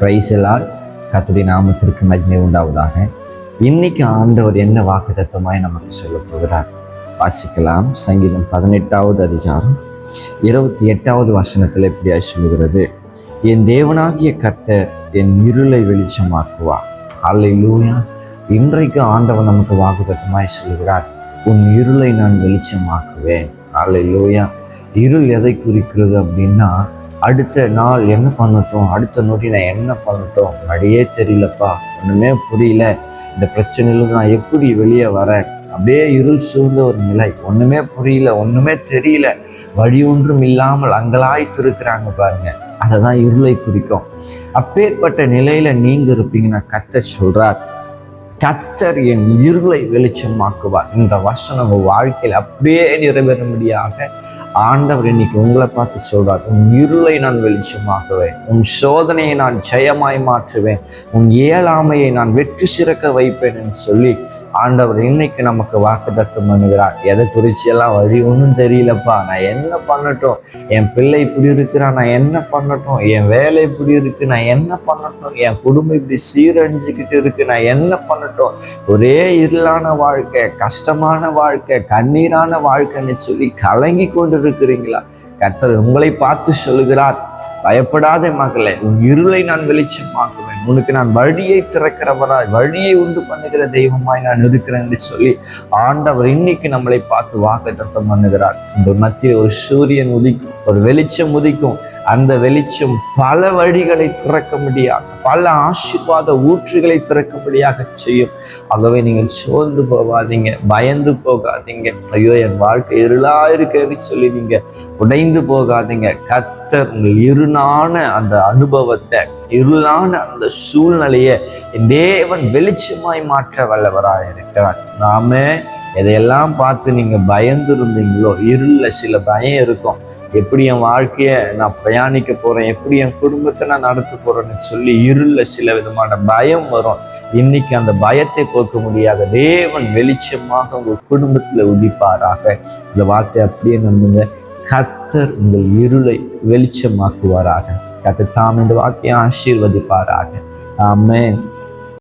பிரைசலால் கத்துடைய நாமத்திற்கு மகிமை உண்டாவதாக. இன்னைக்கு ஆண்டவர் என்ன வாக்கு தத்துவமாய் நமக்கு சொல்ல போகிறார்? வாசிக்கலாம். சங்கீதம் பதினெட்டாவது அதிகாரம் இருபத்தி எட்டாவது வசனத்தில் இப்படியா சொல்லுகிறது. என் தேவனாகிய கர்த்தர் என் இருளை வெளிச்சமாக்குவா அல்லை லூயா இன்றைக்கு ஆண்டவர் நமக்கு வாக்கு தத்துவமாய் சொல்லுகிறார். உன் இருளை நான் வெளிச்சமாக்குவேன். அல்லேலூயா இருள் எதை குறிக்கிறது அப்படின்னா அடுத்த நாள் என்ன பண்ணட்டும்? அடுத்த நொடி நான் என்ன பண்ணட்டும்? வழியே தெரியலப்பா. ஒன்றுமே புரியல. இந்த பிரச்சனையிலிருந்து நான் எப்படி வெளியே வரேன்? அப்படியே இருள் சூழ்ந்த ஒரு நிலை. ஒன்றுமே புரியல. ஒன்றுமே தெரியல. வழி ஒன்றும் இல்லாமல் அங்கலாய்த்திருக்கிறாங்க பாருங்க. அதை தான் இருளை குறிக்கும். அப்பேற்பட்ட நிலையில் நீங்கள் இருப்பீங்கன்னா கத்த சொல்கிறார் கத்தர் என் இருளை வெளிச்சமாக்குவார். இந்த வசனம் உங்க வாழ்க்கையில் அப்படியே நிறைவேறும்படியாக ஆண்டவர் இன்னைக்கு உங்களை பார்த்து சொல்றார் உன் இருளை நான் வெளிச்சமாக்குவேன். உன் சோதனையை நான் ஜெயமாய் மாற்றுவேன். உன் இயலாமையை நான் வெற்றி சிறக்க வைப்பேன் என்று சொல்லி ஆண்டவர் இன்னைக்கு நமக்கு வாக்குத்தத்தம் பண்ணுகிறார். எதை குறிச்சு எல்லாம் வழி ஒன்றும் தெரியலப்பா. நான் என்ன பண்ணட்டும்? என் பிள்ளை இப்படி இருக்கிறான். நான் என்ன பண்ணட்டும்? என் வேலை இப்படி இருக்கு. நான் என்ன பண்ணட்டும்? என் குடும்பம் இப்படி சீரழிஞ்சுக்கிட்டு இருக்கு. நான் என்ன பண்ணட்டும் ஒரே இருளான வாழ்க்கை கஷ்டமான வாழ்க்கை கண்ணீரான வாழ்க்கைன்னு சொல்லி கலங்கி கொண்டு இருக்கிறீங்களா கத்தர் உங்களை பார்த்து சொல்லுகிறார் பயப்படாத மகளே உன் இருளை நான் வெளிச்சமாக்குவேன். உனக்கு நான் வழியை திறக்கிறவராய் வழியை உண்டு பண்ணுகிற தெய்வமாய் நான் இருக்கிறேன் என்று சொல்லி ஆண்டவர் இன்னைக்கு நம்மளை பார்த்து வாக்கு தத்தம் பண்ணுகிறார். இந்த மத்தியில் ஒரு சூரியன் உதிக்கும் ஒரு வெளிச்சம் உதிக்கும். அந்த வெளிச்சம் பல வழிகளை திறக்க முடியாது பல ஆசீர்வாத ஊற்றுகளை திறக்கும்படியாக செய்யும். ஆகவே நீங்கள் சோர்ந்து போகாதீங்க பயந்து போகாதீங்க. ஐயோ என் வாழ்க்கை இருளா இருக்குன்னு சொல்லி நீங்க உடைந்து போகாதீங்க. கத்தர் உங்கள் இருளான அந்த அனுபவத்தை இருளான அந்த சூழ்நிலையை தேவன் வெளிச்சமாய் மாற்ற வல்லவராக இருக்கிறார் நாமே எதையெல்லாம் பார்த்து நீங்கள் பயந்து இருந்தீங்களோ இருள சில பயம் இருக்கும். எப்படி என் வாழ்க்கையை நான் பிரயாணிக்க போகிறேன் எப்படி என் குடும்பத்தை நான் நடத்த போகிறேன்னு சொல்லி இருள சில விதமான பயம் வரும். இன்னைக்கு அந்த பயத்தை போக்க முடியாத தேவன் வெளிச்சமாக உங்கள் குடும்பத்தில் உதிப்பாராக. இந்த வார்த்தை அப்படியே நம்புங்க. கத்தர் உங்கள் இருளை வெளிச்சமாக்குவாராக. கத்தர் தாம் இந்த வார்த்தையை ஆசீர்வதிப்பாராக. ஆமேன்.